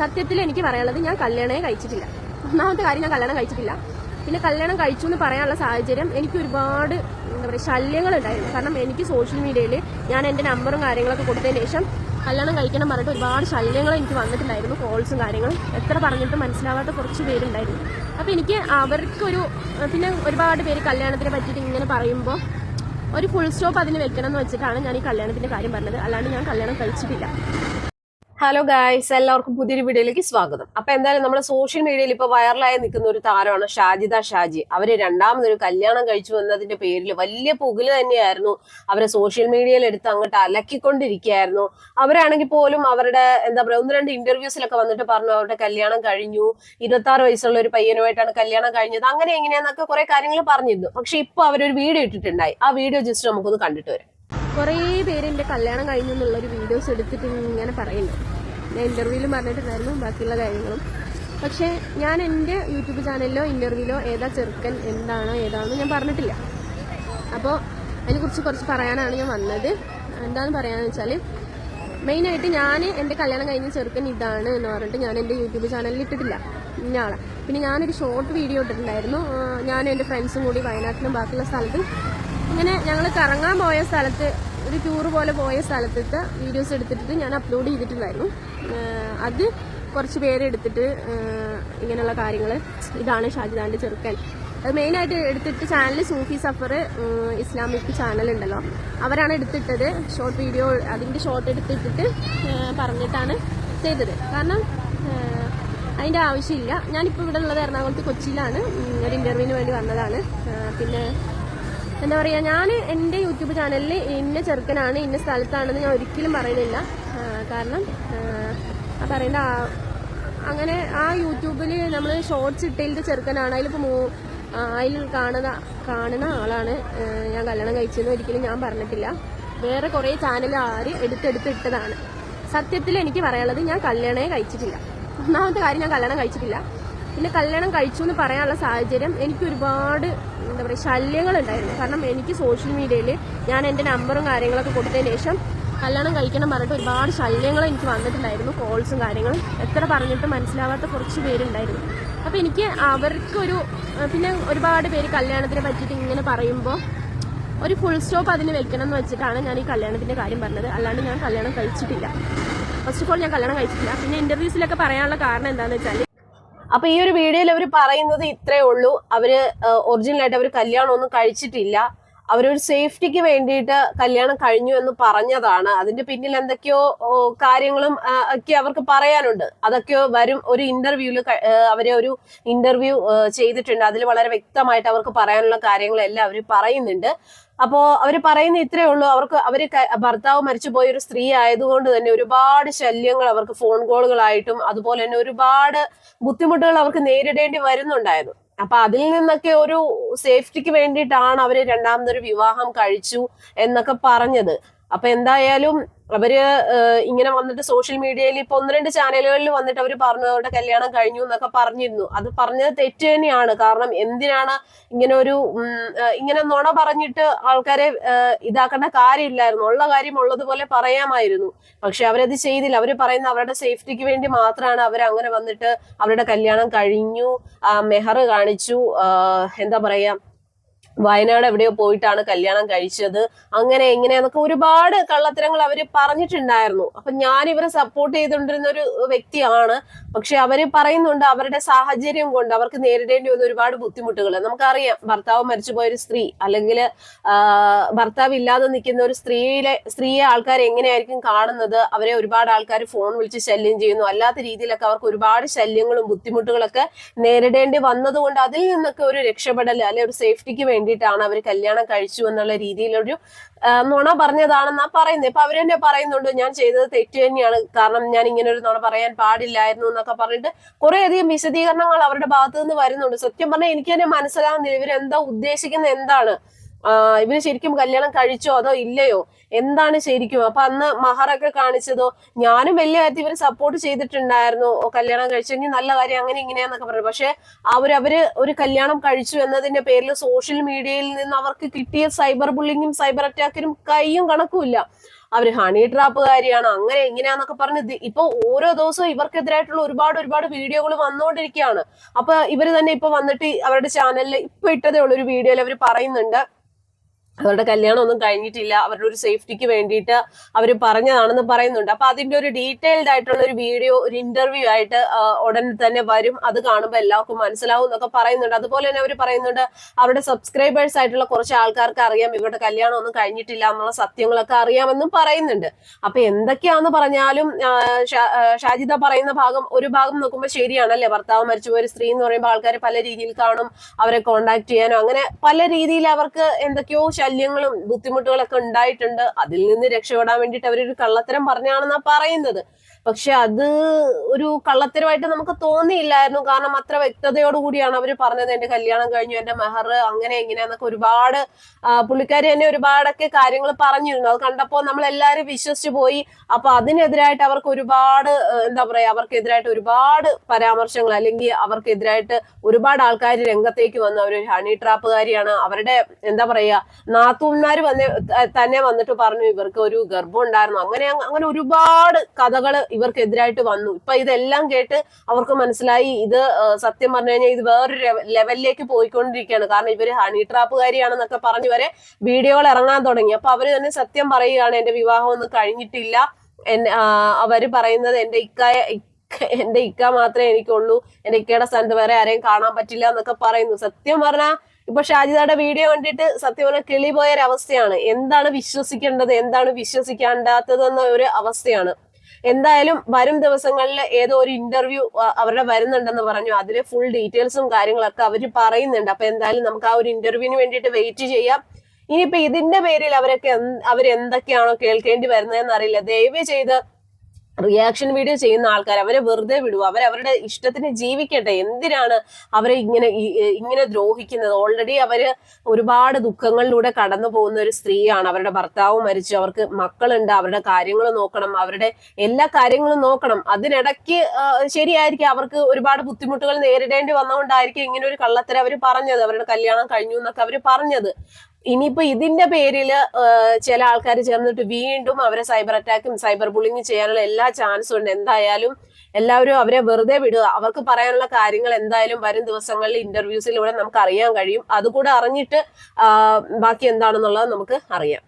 സത്യത്തിൽ എനിക്ക് പറയാനുള്ളത് ഞാൻ കല്യാണമേ കഴിച്ചിട്ടില്ല. ഒന്നാമത്തെ കാര്യം ഞാൻ കല്യാണം കഴിച്ചിട്ടില്ല. പിന്നെ കല്യാണം കഴിച്ചു എന്ന് പറയാനുള്ള സാഹചര്യം എനിക്ക് ഒരുപാട് എന്താ പറയുക ശല്യങ്ങളുണ്ടായിരുന്നു. കാരണം എനിക്ക് സോഷ്യൽ മീഡിയയിൽ ഞാൻ എന്റെ നമ്പറും കാര്യങ്ങളൊക്കെ കൊടുത്തതിന് ശേഷം കല്യാണം കഴിക്കണം പറഞ്ഞിട്ട് ഒരുപാട് ശല്യങ്ങൾ എനിക്ക് വന്നിട്ടുണ്ടായിരുന്നു കോൾസും കാര്യങ്ങളും. എത്ര പറഞ്ഞിട്ടും മനസ്സിലാവാത്ത കുറച്ച് പേരുണ്ടായിരുന്നു. അപ്പോൾ എനിക്ക് അവർക്കൊരു പിന്നെ ഒരുപാട് പേര് കല്യാണത്തിനെ പറ്റിയിട്ട് ഇങ്ങനെ പറയുമ്പോൾ ഒരു ഫുൾ സ്റ്റോപ്പ് അതിന് വെക്കണം എന്ന് വെച്ചിട്ടാണ് ഞാൻ ഈ കല്യാണത്തിന്റെ കാര്യം പറഞ്ഞത്. അല്ലാണ്ട് ഞാൻ കല്യാണം കഴിച്ചിട്ടില്ല. ഹലോ ഗായ്സ് എല്ലാവർക്കും പുതിയൊരു വീഡിയോയിലേക്ക് സ്വാഗതം. അപ്പൊ എന്തായാലും നമ്മുടെ സോഷ്യൽ മീഡിയയിൽ ഇപ്പൊ വൈറലായി നിൽക്കുന്ന ഒരു താരമാണ് ഷാജിദ ഷാജി. അവർ രണ്ടാമതൊരു കല്യാണം കഴിച്ചു എന്നതിന്റെ പേരിൽ വലിയ പുകൽ തന്നെയായിരുന്നു. അവരെ സോഷ്യൽ മീഡിയയിൽ എടുത്ത് അങ്ങോട്ട് അലക്കിക്കൊണ്ടിരിക്കുകയായിരുന്നു. അവരാണെങ്കിൽ പോലും അവരുടെ എന്താ പറയുക ഒന്ന് രണ്ട് ഇന്റർവ്യൂസിലൊക്കെ വന്നിട്ട് പറഞ്ഞു അവരുടെ കല്യാണം കഴിഞ്ഞു. ഇരുപത്തി ആറ് വയസ്സുള്ള ഒരു പയ്യനുമായിട്ടാണ് കല്യാണം കഴിഞ്ഞത്. അങ്ങനെ എങ്ങനെയാന്നൊക്കെ കുറെ കാര്യങ്ങൾ പറഞ്ഞിരുന്നു. പക്ഷെ ഇപ്പൊ അവരൊരു വീഡിയോ ഇട്ടിട്ടുണ്ടായി. ആ വീഡിയോ ജസ്റ്റ് നമുക്കൊന്ന് കണ്ടിട്ട് വരാം. കുറേ പേര് എന്റെ കല്യാണം കഴിഞ്ഞു എന്നുള്ളൊരു വീഡിയോസ് എടുത്തിട്ട് ഇങ്ങനെ പറയുന്നുണ്ട് ഞാൻ ഇന്റർവ്യൂവിലും പറഞ്ഞിട്ടുണ്ടായിരുന്നു ബാക്കിയുള്ള കാര്യങ്ങളും. പക്ഷേ ഞാൻ എന്റെ യൂട്യൂബ് ചാനലിലോ ഇന്റർവ്യൂവിലോ ഏതാ ചെറുക്കൻ എന്താണോ ഏതാണെന്ന് ഞാൻ പറഞ്ഞിട്ടില്ല. അപ്പോൾ അതിനെക്കുറിച്ച് കുറച്ച് പറയാനാണ് ഞാൻ വന്നത്. എന്താണെന്ന് പറയാമെന്ന് വെച്ചാൽ മെയിനായിട്ട് ഞാൻ എന്റെ കല്യാണം കഴിഞ്ഞ ചെറുക്കൻ ഇതാണ് എന്ന് പറഞ്ഞിട്ട് ഞാൻ എന്റെ യൂട്യൂബ് ചാനലിൽ ഇട്ടിട്ടില്ല. ഇന്ന പിന്നെ ഞാനൊരു ഷോർട്ട് വീഡിയോ ഇട്ടിട്ടുണ്ടായിരുന്നു. ഞാനും എന്റെ ഫ്രണ്ട്സും കൂടി വയനാട്ടിലും ബാക്കിയുള്ള സ്ഥലത്തും ഇങ്ങനെ ഞങ്ങൾ കറങ്ങാൻ പോയ സ്ഥലത്ത് ഒരു ടൂർ പോലെ പോയ സ്ഥലത്തത്തെ വീഡിയോസ് എടുത്തിട്ട് ഞാൻ അപ്ലോഡ് ചെയ്തിട്ടുണ്ടായിരുന്നു. അത് കുറച്ച് പേരെടുത്തിട്ട് ഇങ്ങനെയുള്ള കാര്യങ്ങൾ ഇതാണ് ഷാജിദാന്റെ ചെറുക്കൻ. അത് മെയിനായിട്ട് എടുത്തിട്ട് channel Sufi Safar Islamic channel ഉണ്ടല്ലോ. അവരാണ് എടുത്തിട്ടത്. ഷോർട്ട് വീഡിയോ അതിന്റെ ഷോർട്ട് എടുത്തിട്ടിട്ട് പറഞ്ഞിട്ടാണ് ചെയ്തത്. കാരണം അതിന്റെ ആവശ്യമില്ല. ഞാനിപ്പോൾ ഇവിടെ ഉള്ളത് എറണാകുളത്ത് കൊച്ചിയിലാണ്. ഒരു ഇന്റർവ്യൂവിന് വേണ്ടി വന്നതാണ്. പിന്നെ എന്താ പറയുക ഞാൻ എന്റെ യൂട്യൂബ് ചാനലിൽ ഇന്ന ചെറുക്കനാണ് ഇന്ന സ്ഥലത്താണെന്ന് ഞാൻ ഒരിക്കലും പറയുന്നില്ല. കാരണം ആ, പറയേണ്ട അങ്ങനെ ആ യൂട്യൂബിൽ നമ്മൾ ഷോർട്സ് ഇട്ടതിലത്തെ ചെറുക്കനാണ്. അതിലിപ്പോൾ മൂ അതിൽ കാണുന്ന കാണുന്ന ആളാണ് ഞാൻ കല്യാണം കഴിച്ചതെന്ന് ഒരിക്കലും ഞാൻ പറഞ്ഞിട്ടില്ല. വേറെ കുറേ ചാനൽ ആര് എടുത്തെടുത്ത് ഇട്ടതാണ്. സത്യത്തിൽ എനിക്ക് പറയാനുള്ളത് ഞാൻ കല്യാണമേ കഴിച്ചിട്ടില്ല. ഒന്നാമത്തെ കാര്യം ഞാൻ കല്യാണം കഴിച്ചിട്ടില്ല. പിന്നെ കല്യാണം കഴിച്ചു എന്ന് പറയാനുള്ള സാഹചര്യം എനിക്ക് ഒരുപാട് എന്താ പറയുക ശല്യങ്ങളുണ്ടായിരുന്നു. കാരണം എനിക്ക് സോഷ്യൽ മീഡിയയിൽ ഞാൻ എന്റെ നമ്പറും കാര്യങ്ങളൊക്കെ കൊടുത്തതിന് ശേഷം കല്യാണം കഴിക്കണം പറഞ്ഞിട്ട് ഒരുപാട് ശല്യങ്ങൾ എനിക്ക് വന്നിട്ടുണ്ടായിരുന്നു കോൾസും കാര്യങ്ങളും. എത്ര പറഞ്ഞിട്ട് മനസ്സിലാവാത്ത കുറച്ച് പേരുണ്ടായിരുന്നു. അപ്പോൾ എനിക്ക് അവർക്കൊരു പിന്നെ ഒരുപാട് പേര് കല്യാണത്തിനെ പറ്റിയിട്ട് ഇങ്ങനെ പറയുമ്പോൾ ഒരു ഫുൾ സ്റ്റോപ്പ് അതിന് വെക്കണം എന്ന് വെച്ചിട്ടാണ് ഞാൻ ഈ കല്യാണത്തിന്റെ കാര്യം പറഞ്ഞത്. അല്ലാണ്ട് ഞാൻ കല്യാണം കഴിച്ചിട്ടില്ല. ഫസ്റ്റ് ഓഫ് ഓൾ ഞാൻ കല്യാണം കഴിച്ചിട്ടില്ല. പിന്നെ ഇന്റർവ്യൂസിലൊക്കെ പറയാനുള്ള കാരണം എന്താണെന്ന് വെച്ചാൽ അപ്പൊ ഈ ഒരു വീഡിയോയിൽ അവർ പറയുന്നത് ഇത്രേ ഉള്ളൂ. അവർ ഒറിജിനൽ ആയിട്ട് അവർ കല്യാണം ഒന്നും കഴിച്ചിട്ടില്ല. അവരൊരു സേഫ്റ്റിക്ക് വേണ്ടിയിട്ട് കല്യാണം കഴിഞ്ഞു എന്ന് പറഞ്ഞതാണ്. അതിന്റെ പിന്നിൽ എന്തൊക്കെയോ കാര്യങ്ങളും ഒക്കെ അവർക്ക് പറയാനുണ്ട്. അതൊക്കെ വരും ഒരു ഇന്റർവ്യൂവിൽ അവരെ ഒരു ഇന്റർവ്യൂ ചെയ്തിട്ടുണ്ട്. അതിൽ വളരെ വ്യക്തമായിട്ട് അവർക്ക് പറയാനുള്ള കാര്യങ്ങളെല്ലാം അവർ പറയുന്നുണ്ട്. അപ്പോ അവർ പറയുന്ന ഇത്രേ ഉള്ളൂ. അവർക്ക് അവർ ഭർത്താവ് ഭർത്താവ് മരിച്ചുപോയ ഒരു സ്ത്രീ ആയതുകൊണ്ട് തന്നെ ഒരുപാട് ശല്യങ്ങൾ അവർക്ക് ഫോൺ കോളുകളായിട്ടും അതുപോലെ തന്നെ ഒരുപാട് ബുദ്ധിമുട്ടുകൾ അവർക്ക് നേരിടേണ്ടി വരുന്നുണ്ടായിരുന്നു. അപ്പൊ അതിൽ നിന്നൊക്കെ ഒരു സേഫ്റ്റിക്ക് വേണ്ടിയിട്ടാണ് അവർ രണ്ടാമതൊരു വിവാഹം കഴിച്ചു എന്നൊക്കെ പറഞ്ഞത്. അപ്പൊ എന്തായാലും അവർ ഇങ്ങനെ വന്നിട്ട് സോഷ്യൽ മീഡിയയിൽ ഇപ്പൊ ഒന്ന് രണ്ട് ചാനലുകളിൽ വന്നിട്ട് അവർ പറഞ്ഞു അവരുടെ കല്യാണം കഴിഞ്ഞു എന്നൊക്കെ പറഞ്ഞിരുന്നു. അത് പറഞ്ഞത് തെറ്റ് തന്നെയാണ്. കാരണം എന്തിനാണ് ഇങ്ങനെ ഒരു ഇങ്ങനെ നുണ പറഞ്ഞിട്ട് ആൾക്കാരെ ഇതാക്കേണ്ട കാര്യമില്ലായിരുന്നു. ഉള്ള കാര്യം ഉള്ളതുപോലെ പറയാമായിരുന്നു. പക്ഷെ അവരത് ചെയ്തില്ല. അവർ പറയുന്ന അവരുടെ സേഫ്റ്റിക്ക് വേണ്ടി മാത്രമാണ് അവർ അങ്ങനെ വന്നിട്ട് അവരുടെ കല്യാണം കഴിഞ്ഞു. മെഹർ കാണിച്ചു. എന്താ പറയാ വയനാട് എവിടെയോ പോയിട്ടാണ് കല്യാണം കഴിച്ചത്. അങ്ങനെ ഇങ്ങനെയെന്നൊക്കെ ഒരുപാട് കള്ളത്തരങ്ങൾ അവർ പറഞ്ഞിട്ടുണ്ടായിരുന്നു. അപ്പൊ ഞാൻ ഇവരെ സപ്പോർട്ട് ചെയ്തുകൊണ്ടിരുന്ന ഒരു വ്യക്തിയാണ്. പക്ഷെ അവർ പറയുന്നുണ്ട് അവരുടെ സാഹചര്യം കൊണ്ട് അവർക്ക് നേരിടേണ്ടി വന്ന ഒരുപാട് ബുദ്ധിമുട്ടുകൾ നമുക്കറിയാം ഭർത്താവ് മരിച്ചുപോയ ഒരു സ്ത്രീ അല്ലെങ്കിൽ ഭർത്താവ് ഇല്ലാതെ നിൽക്കുന്ന ഒരു സ്ത്രീയിലെ സ്ത്രീയെ ആൾക്കാർ എങ്ങനെയായിരിക്കും കാണുന്നത്? അവരെ ഒരുപാട് ആൾക്കാർ ഫോൺ വിളിച്ച് ശല്യം ചെയ്യുന്നു. അല്ലാത്ത രീതിയിലൊക്കെ അവർക്ക് ഒരുപാട് ശല്യങ്ങളും ബുദ്ധിമുട്ടുകളൊക്കെ നേരിടേണ്ടി വന്നതുകൊണ്ട് അതിൽ നിന്നൊക്കെ ഒരു രക്ഷപ്പെടൽ അല്ലെ ഒരു സേഫ്റ്റിക്ക് വേണ്ടിയിട്ടാണ് അവർ കല്യാണം കഴിച്ചു എന്നുള്ള രീതിയിലൊരു നുണ പറഞ്ഞതാണെന്നാ പറയുന്നത് ഇപ്പൊ അവർ തന്നെ പറയുന്നുണ്ട് ഞാൻ ചെയ്തത് തെറ്റ് തന്നെയാണ്. കാരണം ഞാൻ ഇങ്ങനെ ഒരു നുണ പറയാൻ പാടില്ലായിരുന്നു എന്നൊക്കെ പറഞ്ഞിട്ട് കുറെ അധികം വിശദീകരണങ്ങൾ അവരുടെ ഭാഗത്തു നിന്ന് വരുന്നുണ്ട്. സത്യം പറഞ്ഞാൽ എനിക്ക് തന്നെ മനസ്സിലാവുന്നില്ല ഇവരെന്താ ഉദ്ദേശിക്കുന്നത് എന്താണ്? ഇവർ ശരിക്കും കല്യാണം കഴിച്ചോ അതോ ഇല്ലയോ? എന്താണ് ശരിക്കും? അപ്പൊ അന്ന് മഹറൊക്കെ കാണിച്ചതോ? ഞാനും വലിയ കാര്യത്തിൽ ഇവർ സപ്പോർട്ട് ചെയ്തിട്ടുണ്ടായിരുന്നു. കല്യാണം കഴിച്ചെങ്കിൽ നല്ല കാര്യം അങ്ങനെ ഇങ്ങനെയാന്നൊക്കെ പറഞ്ഞു. പക്ഷെ അവരവര് അവർ ഒരു കല്യാണം കഴിച്ചു എന്നതിന്റെ പേരിൽ സോഷ്യൽ മീഡിയയിൽ നിന്ന് അവർക്ക് കിട്ടിയ സൈബർ ബുള്ളിങ്ങും സൈബർ അറ്റാക്കിനും കൈയും കണക്കുമില്ല. അവർ ഹണി ട്രാപ്പുകാരിയാണ് അങ്ങനെ എങ്ങനെയാന്നൊക്കെ പറഞ്ഞ് ഇപ്പൊ ഓരോ ദിവസവും ഇവർക്കെതിരായിട്ടുള്ള ഒരുപാട് ഒരുപാട് വീഡിയോകൾ വന്നുകൊണ്ടിരിക്കുകയാണ് അപ്പൊ ഇവർ തന്നെ ഇപ്പൊ വന്നിട്ട് അവരുടെ ചാനലിൽ ഇപ്പൊ ഇട്ടതേ ഉള്ളൂ ഒരു വീഡിയോയിൽ അവർ പറയുന്നുണ്ട്. അവരുടെ കല്യാണം ഒന്നും കഴിഞ്ഞിട്ടില്ല. അവരുടെ ഒരു സേഫ്റ്റിക്ക് വേണ്ടിയിട്ട് അവർ പറഞ്ഞതാണെന്ന് പറയുന്നുണ്ട്. അപ്പൊ അതിന്റെ ഒരു ഡീറ്റെയിൽഡ് ആയിട്ടുള്ള ഒരു വീഡിയോ ഒരു ഇന്റർവ്യൂ ആയിട്ട് ഉടൻ തന്നെ വരും. അത് കാണുമ്പോൾ എല്ലാവർക്കും മനസ്സിലാവും എന്നൊക്കെ പറയുന്നുണ്ട്. അതുപോലെ തന്നെ അവർ പറയുന്നുണ്ട് അവരുടെ സബ്സ്ക്രൈബേഴ്സ് ആയിട്ടുള്ള കുറച്ച് ആൾക്കാർക്ക് അറിയാം. ഇവരുടെ കല്യാണം ഒന്നും കഴിഞ്ഞിട്ടില്ല എന്നുള്ള സത്യങ്ങളൊക്കെ അറിയാമെന്നും പറയുന്നുണ്ട്. അപ്പൊ എന്തൊക്കെയാന്ന് പറഞ്ഞാലും ഷാജിദ പറയുന്ന ഭാഗം ഒരു ഭാഗം നോക്കുമ്പോൾ ശരിയാണല്ലേ? ഭർത്താവ് മരിച്ചുപോയ ഒരു സ്ത്രീ എന്ന് പറയുമ്പോൾ ആൾക്കാർ പല രീതിയിൽ കാണും. അവരെ കോണ്ടാക്ട് ചെയ്യാനോ അങ്ങനെ പല രീതിയിൽ അവർക്ക് എന്തൊക്കെയോ ശല്യങ്ങളും ബുദ്ധിമുട്ടുകളൊക്കെ ഉണ്ടായിട്ടുണ്ട്. അതിൽ നിന്ന് രക്ഷപ്പെടാൻ വേണ്ടിയിട്ട് അവരൊരു കള്ളത്തരം പറഞ്ഞാണെന്നാ പറയുന്നത്. പക്ഷെ അത് ഒരു കള്ളത്തരമായിട്ട് നമുക്ക് തോന്നിയില്ലായിരുന്നു. കാരണം അത്ര വ്യക്തതയോടുകൂടിയാണ് അവർ പറഞ്ഞത്. എന്റെ കല്യാണം കഴിഞ്ഞു എന്റെ മെഹർ അങ്ങനെ ഇങ്ങനെയെന്നൊക്കെ ഒരുപാട് പുള്ളിക്കാരി തന്നെ ഒരുപാടൊക്കെ കാര്യങ്ങൾ പറഞ്ഞിരുന്നു. അത് കണ്ടപ്പോൾ നമ്മൾ എല്ലാവരും വിശ്വസിച്ചു പോയി. അപ്പൊ അതിനെതിരായിട്ട് അവർക്ക് ഒരുപാട് എന്താ പറയാ അവർക്കെതിരായിട്ട് ഒരുപാട് പരാമർശങ്ങൾ അല്ലെങ്കിൽ അവർക്കെതിരായിട്ട് ഒരുപാട് ആൾക്കാർ രംഗത്തേക്ക് വന്നു. അവർ ഹണി ട്രാപ്പുകാരിയാണ്. അവരുടെ എന്താ പറയാ നാത്തൂന്മാര് വന്ന് തന്നെ വന്നിട്ട് പറഞ്ഞു ഇവർക്ക് ഒരു ഗർഭം ഉണ്ടായിരുന്നു. അങ്ങനെ അങ്ങനെ ഒരുപാട് കഥകൾ ഇവർക്കെതിരായിട്ട് വന്നു. ഇപ്പൊ ഇതെല്ലാം കേട്ട് അവർക്ക് മനസ്സിലായി ഇത് സത്യം പറഞ്ഞു കഴിഞ്ഞാൽ ഇത് വേറൊരു ലെവലിലേക്ക് പോയിക്കൊണ്ടിരിക്കുകയാണ്. കാരണം ഇവർ ഹണി ട്രാപ്പുകാരിയാണെന്നൊക്കെ പറഞ്ഞു വരെ വീഡിയോകൾ ഇറങ്ങാൻ തുടങ്ങി. അപ്പൊ അവർ തന്നെ സത്യം പറയുകയാണ് എന്റെ വിവാഹം ഒന്നും കഴിഞ്ഞിട്ടില്ല. എന്നെ അവർ പറയുന്നത് എന്റെ ഇക്കായ ഇക്ക- എന്റെ ഇക്ക മാത്രമേ എനിക്കുള്ളൂ. എന്റെ ഇക്കയുടെ സ്ഥാനത്ത് വേറെ ആരെയും കാണാൻ പറ്റില്ല എന്നൊക്കെ പറയുന്നു. സത്യം പറഞ്ഞാൽ ഇപ്പൊ ഷാജിദയുടെ വീഡിയോ കണ്ടിട്ട് സത്യം പറഞ്ഞാൽ കിളി പോയ ഒരു അവസ്ഥയാണ്. എന്താണ് വിശ്വസിക്കേണ്ടത്? എന്താണ് വിശ്വസിക്കാണ്ടാത്തതെന്ന ഒരു അവസ്ഥയാണ്. എന്തായാലും വരും ദിവസങ്ങളിൽ ഏതോ ഒരു ഇന്റർവ്യൂ അവരുടെ വരുന്നുണ്ടെന്ന് പറഞ്ഞു. അതിലെ ഫുൾ ഡീറ്റെയിൽസും കാര്യങ്ങളൊക്കെ അവർ പറയുന്നുണ്ട്. അപ്പൊ എന്തായാലും നമുക്ക് ആ ഒരു ഇന്റർവ്യൂവിന് വേണ്ടിയിട്ട് വെയിറ്റ് ചെയ്യാം. ഇനിയിപ്പോ ഇതിന്റെ പേരിൽ അവരൊക്കെ അവരെന്തൊക്കെയാണോ കേൾക്കേണ്ടി വരുന്നതെന്ന് അറിയില്ല. ദയവ് ചെയ്ത് റിയാക്ഷൻ വീഡിയോ ചെയ്യുന്ന ആൾക്കാർ അവരെ വെറുതെ വിടുക അവരവരുടെ ഇഷ്ടത്തിന് ജീവിക്കട്ടെ. എന്തിനാണ് അവരെ ഇങ്ങനെ ഇങ്ങനെ ദ്രോഹിക്കുന്നത്? ഓൾറെഡി അവർ ഒരുപാട് ദുഃഖങ്ങളിലൂടെ കടന്നു പോകുന്ന ഒരു സ്ത്രീയാണ്. അവരുടെ ഭർത്താവ് മരിച്ചു അവർക്ക് മക്കളുണ്ട് അവരുടെ കാര്യങ്ങൾ നോക്കണം അവരുടെ എല്ലാ കാര്യങ്ങളും നോക്കണം. അതിനിടയ്ക്ക് ശരിയായിരിക്കും. അവർക്ക് ഒരുപാട് ബുദ്ധിമുട്ടുകൾ നേരിടേണ്ടി വന്നുകൊണ്ടായിരിക്കും ഇങ്ങനെ ഒരു കള്ളത്തരം അവർ പറഞ്ഞത്. അവരുടെ കല്യാണം കഴിഞ്ഞു എന്നൊക്കെ അവർ പറഞ്ഞത്. ഇനിയിപ്പോ ഇതിന്റെ പേരിൽ ചില ആൾക്കാർ ചേർന്നിട്ട് വീണ്ടും അവരെ സൈബർ അറ്റാക്കും സൈബർ ബുള്ളിങ് ചെയ്യാനുള്ള എല്ലാ ചാൻസും ഉണ്ട്. എന്തായാലും എല്ലാവരും അവരെ വെറുതെ വിടുക. അവർക്ക് പറയാനുള്ള കാര്യങ്ങൾ എന്തായാലും വരും ദിവസങ്ങളിൽ ഇന്റർവ്യൂസിലൂടെ നമുക്ക് അറിയാൻ കഴിയും. അതുകൂടെ അറിഞ്ഞിട്ട് ബാക്കി എന്താണെന്നുള്ളത് നമുക്ക് അറിയാം.